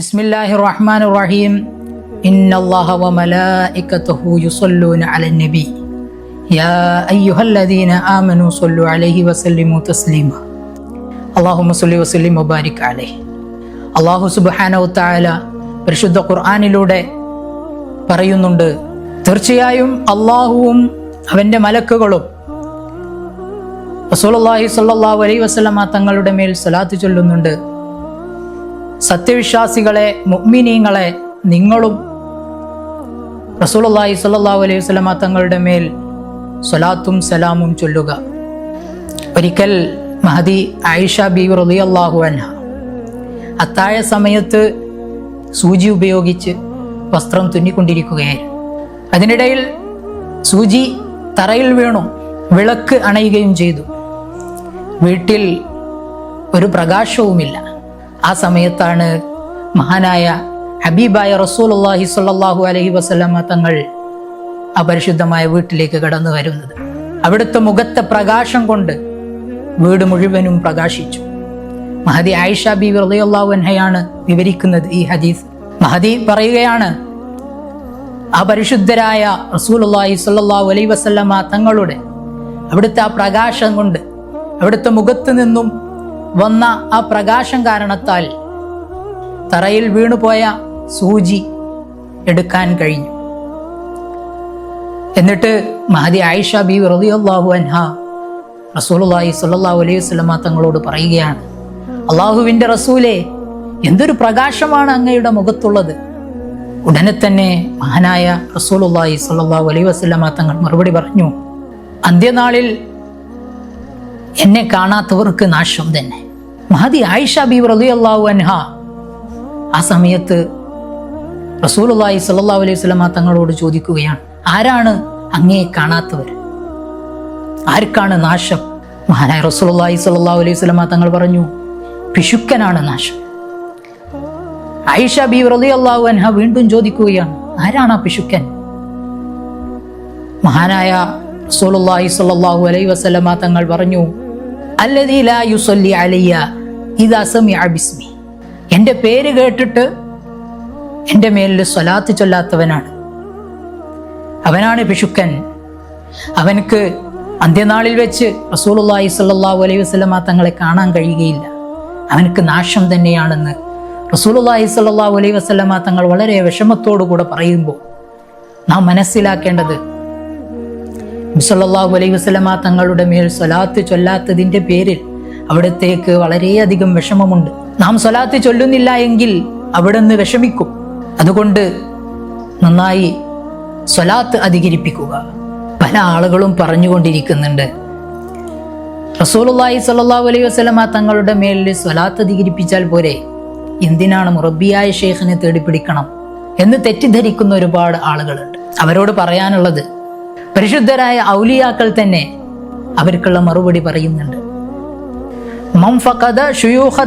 بسم الله الرحمن الرحيم إن الله وملائكته يصلون على النبي يا أيها الذين آمنوا صلوا عليه وسلموا تسليما اللهم صل وسلم وبارك عليه അള്ളാഹു സുബാനവ താല പരിശുദ്ധ ഖുർആാനിലൂടെ പറയുന്നുണ്ട് തീർച്ചയായും അള്ളാഹുവും അവൻ്റെ മലക്കുകളും റസൂലുള്ളാഹി സ്വല്ലല്ലാഹു അലൈഹി വസല്ലമ തങ്ങളുടെ മേൽ സ്വലാത്ത് ചൊല്ലുന്നുണ്ട് സത്യവിശ്വാസികളെ മുഗ്മിനീങ്ങളെ നിങ്ങളും റസൂലുള്ളാഹി സ്വല്ലല്ലാഹു അലൈഹി സ്വലമ തങ്ങളുടെ മേൽ സ്വലാത്തും സലാമും ചൊല്ലുക. ഒരിക്കൽ മഹദി ആയിഷ ബി റലി അള്ളാഹു അൻഹ അത്തായ സമയത്ത് സൂചി ഉപയോഗിച്ച് വസ്ത്രം തുന്നിക്കൊണ്ടിരിക്കുകയായിരുന്നു. അതിനിടയിൽ സൂചി തറയിൽ വീണു വിളക്ക് അണയുകയും ചെയ്തു. വീട്ടിൽ ഒരു പ്രകാശവുമില്ല. ആ സമയത്താണ് മഹാനായ ഹബീബായ റസൂൽ അള്ളാഹി സ്വല്ലല്ലാഹു അലഹി വസ്ലമ തങ്ങൾ അപരിശുദ്ധമായ പരിശുദ്ധമായ വീട്ടിലേക്ക് കടന്നു വരുന്നത്. അവിടുത്തെ മുഖത്തെ പ്രകാശം കൊണ്ട് വീട് മുഴുവനും പ്രകാശിച്ചു. മഹദി ആയിഷ ബി റളിയല്ലാഹു അൻഹയാണ് വിവരിക്കുന്നത് ഈ ഹദീസ്. മഹദി പറയുകയാണ് അപരിശുദ്ധരായ പരിശുദ്ധരായ റസൂലുള്ളാഹി സ്വല്ലല്ലാഹു അലൈഹി വസല്ലമ തങ്ങളുടെ അവിടുത്തെ ആ പ്രകാശം കൊണ്ട് അവിടുത്തെ മുഖത്ത് നിന്നും വന്ന ആ പ്രകാശം കാരണത്താൽ തറയിൽ വീണുപോയ സൂചി എടുക്കാൻ കഴിഞ്ഞു. എന്നിട്ട് മഹദി ആയിഷ ബി റളിയല്ലാഹു അൻഹ റസൂലുള്ളാഹി സുല്ലാ അലൈഹി വസല്ലമ തങ്ങളോട് പറയുകയാണ് അള്ളാഹുവിന്റെ റസൂലെ എന്തൊരു പ്രകാശമാണ് അങ്ങയുടെ മുഖത്തുള്ളത്? ഉടനെ തന്നെ മഹാനായ റസൂലുള്ളാഹി സുല്ലാ അലൈഹി വസല്ലമ തങ്ങൾ മറുപടി പറഞ്ഞു അന്ത്യനാളിൽ എന്നെ കാണാത്തവർക്ക് നാശം തന്നെ. മഹദി ആയിഷ ബി റളിയല്ലാഹു അൻഹ. ആ സമയത്ത് റസൂലുള്ളാഹി സ്വല്ലല്ലാഹു അലൈഹി വസല്ലം തങ്ങളോട് ചോദിക്കുകയാണ് ആരാണ് അങ്ങേ കാണാത്തവർ? ആർക്കാണ് നാശം? മഹാനായ റസൂലുള്ളാഹി സ്വല്ലല്ലാഹു അലൈഹി വസല്ലം തങ്ങൾ പറഞ്ഞു പിശുക്കനാണ് നാശം. ആയിഷ ബി റളിയല്ലാഹു അൻഹ വീണ്ടും ചോദിക്കുകയാണ് ആരാണ് ആ പിശുക്കൻ? മഹാനായ റസൂലുള്ളാഹി സ്വല്ലല്ലാഹു അലൈഹി വസല്ലം തങ്ങൾ പറഞ്ഞു അല്ലദീ ലാ യുസല്ലി അലയ്യ ബിസ്മി. എന്റെ പേര് കേട്ടിട്ട് എന്റെ മേലിൽ സ്വലാത്ത് ചൊല്ലാത്തവനാണ്. അവനാണ് പിശുക്കൻ അവനക്ക് അന്ത്യനാളിൽ വെച്ച് റസൂലുള്ളാഹി സ്വല്ലല്ലാഹു അലൈഹി വസ്ലമ തങ്ങളെ കാണാൻ കഴിയുകയില്ല. അവനക്ക് നാശം തന്നെയാണെന്ന് റസൂലുള്ളാഹി സ്വല്ലല്ലാഹു അലൈഹി വസ്ലമ തങ്ങൾ വളരെ വിഷമത്തോടു കൂടെ പറയുമ്പോൾ നാം മനസ്സിലാക്കേണ്ടത് സല്ലല്ലാഹു അലൈഹി വസല്ലമ തങ്ങളുടെ മേൽ സ്വലാത്ത് ചൊല്ലാത്തതിന്റെ പേരിൽ അവിടത്തേക്ക് വളരെയധികം വിഷമമുണ്ട്. നാം സ്വലാത്ത് ചൊല്ലുന്നില്ല എങ്കിൽ അവിടുന്ന് വിഷമിക്കും. അതുകൊണ്ട് നന്നായി സ്വലാത്ത് അധികരിപ്പിക്കുക. പല ആളുകളും പറഞ്ഞുകൊണ്ടിരിക്കുന്നുണ്ട്. റസൂലുള്ളാഹി സ്വല്ലല്ലാഹു അലൈഹി വസല്ലമ തങ്ങളുടെ മേലിൽ സ്വലാത്ത് അധികരിപ്പിച്ചാൽ പോരെ? എന്തിനാണ് മുറബിയായ ഷെയ്ഖിനെ തേടിപ്പിടിക്കണം എന്ന് തെറ്റിദ്ധരിക്കുന്ന ഒരുപാട് ആളുകളുണ്ട്. അവരോട് പറയാനുള്ളത് പരിശുദ്ധരായ ഔലിയാക്കൾ തന്നെ അവർക്കുള്ള മറുപടി പറയുന്നുണ്ട്. മം شيوخ ശുയൂഖ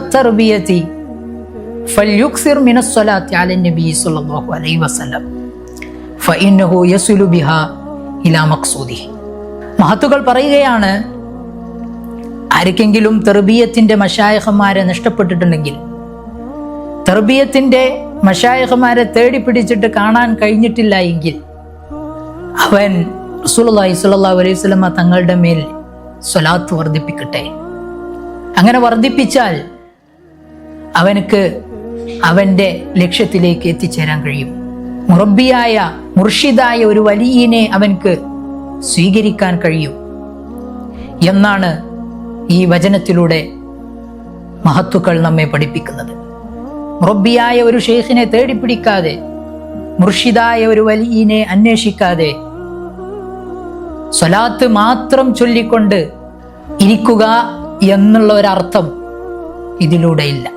فليكثر من മിനസ് على النبي നബി الله അലൈഹി വസല്ലം ഫഇന്നഹു يصل ബിഹാ ഇലാ മഖ്സൂദി. മഹത്തുകൾ പറയുകയാണ് ആർക്കെങ്കിലും തെർബിയത്തിന്റെ മഷായഹന്മാരെ നഷ്ടപ്പെട്ടിട്ടുണ്ടെങ്കിൽ തെർബിയത്തിന്റെ മഷായഹന്മാരെ തേടി പിടിച്ചിട്ട് കാണാൻ കഴിഞ്ഞിട്ടില്ല അവൻ റസൂലുള്ളാഹി സ്വല്ലല്ലാഹു അലൈഹി വസല്ലം തങ്ങളുടെ മേൽ സ്വലാത്ത് വർദ്ധിപ്പിക്കട്ടെ. അങ്ങനെ വർദ്ധിപ്പിച്ചാൽ അവനക്ക് അവന്റെ ലക്ഷ്യത്തിലേക്ക് എത്തിച്ചേരാൻ കഴിയും. മുറബിയായ മുർഷിദായ ഒരു വലിയനെ അവൻക്ക് സ്വീകരിക്കാൻ കഴിയും. എന്നാണ് ഈ വചനത്തിലൂടെ മഹത്തുക്കൾ നമ്മെ പഠിപ്പിക്കുന്നത്. മുറബിയായ ഒരു ഷെയ്ഖിനെ തേടിപ്പിടിക്കാതെ മുർഷിദായ ഒരു വലിയനെ അന്വേഷിക്കാതെ സ്വലാത്ത് മാത്രം ചൊല്ലിക്കൊണ്ട് ഇരിക്കുക എന്നുള്ള ഒരർത്ഥം ഇതിലൂടെയില്ല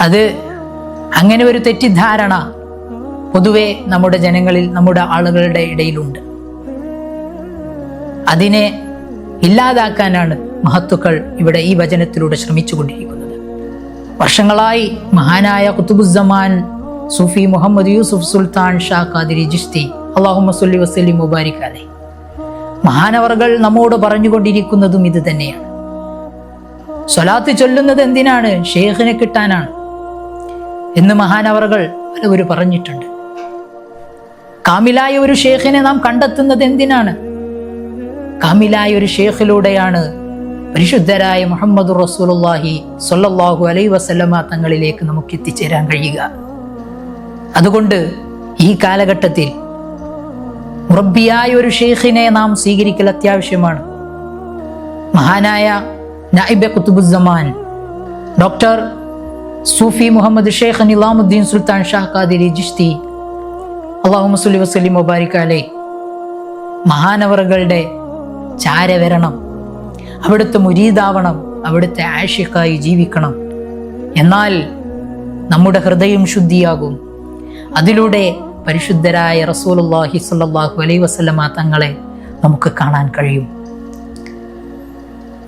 അത് അങ്ങനെ ഒരു തെറ്റിദ്ധാരണ പൊതുവെ നമ്മുടെ ജനങ്ങളിൽ നമ്മുടെ ആളുകളുടെ ഇടയിലുണ്ട്. അതിനെ ഇല്ലാതാക്കാനാണ് മഹത്തുക്കൾ ഇവിടെ ഈ വചനത്തിലൂടെ ശ്രമിച്ചുകൊണ്ടിരിക്കുന്നത്. വർഷങ്ങളായി മഹാനായ കുത്തുബുസമാൻ സൂഫി മുഹമ്മദ് യൂസുഫ് സുൽത്താൻ ഷാ ഖാദിരി ജിഷ്തി അള്ളാഹു സല്ലി വസ്ലി മുബാരിക് അലൈ മഹാനവറുകൾ നമ്മോട് പറഞ്ഞുകൊണ്ടിരിക്കുന്നതും ഇത് തന്നെയാണ്. സ്വലാത്ത് ചൊല്ലുന്നത് എന്തിനാണ്? ഷെയ്ഖിനെ കിട്ടാനാണ്. എന്ന് മഹാനവറുകൾ പലവര് പറഞ്ഞിട്ടുണ്ട്. കാമിലായ ഒരു ഷെയ്ഖിനെ നാം കണ്ടെത്തുന്നത് എന്തിനാണ്? കാമിലായ ഒരു ഷെയ്ഖിലൂടെയാണ് പരിശുദ്ധരായ മുഹമ്മദ് റസൂലുള്ളാഹി സ്വല്ലല്ലാഹു അലൈ വസല്ലമ തങ്ങളിലേക്ക് നമുക്ക് എത്തിച്ചേരാൻ കഴിയുക. അതുകൊണ്ട് ഈ കാലഘട്ടത്തിൽ മുറബിയായ ഒരു ഷെയ്ഖിനെ നാം സ്വീകരിക്കൽ അത്യാവശ്യമാണ്. മഹാനായ നായിബെ കുത്തുബുസമാൻ ഡോക്ടർ സൂഫി മുഹമ്മദ് ഷെയ്ഖ് നിലാമുദ്ദീൻ സുൽത്താൻ ഷാഹ് ഖാദിരി ജിഷ്തി അള്ളാഹു മുസ്ലി വസ്ലിം മുബാരിക് അലൈ മഹാനവറുകളുടെ ചാരവരണം. അവിടുത്തെ മുരീതാവണം അവിടുത്തെ ആഷിഖായി ജീവിക്കണം. എന്നാൽ നമ്മുടെ ഹൃദയം ശുദ്ധിയാകും. അതിലൂടെ പരിശുദ്ധരായ റസൂലുള്ളാഹി സ്വല്ലല്ലാഹു അലൈഹി വസല്ലമ തങ്ങളെ നമുക്ക് കാണാൻ കഴിയും.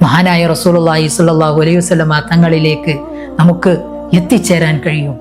മഹാനായ റസൂലുള്ളാഹി സ്വല്ലല്ലാഹു അലൈഹി വസല്ലമ തങ്ങളിലേക്ക് നമുക്ക് എത്തിച്ചേരാൻ കഴിയും.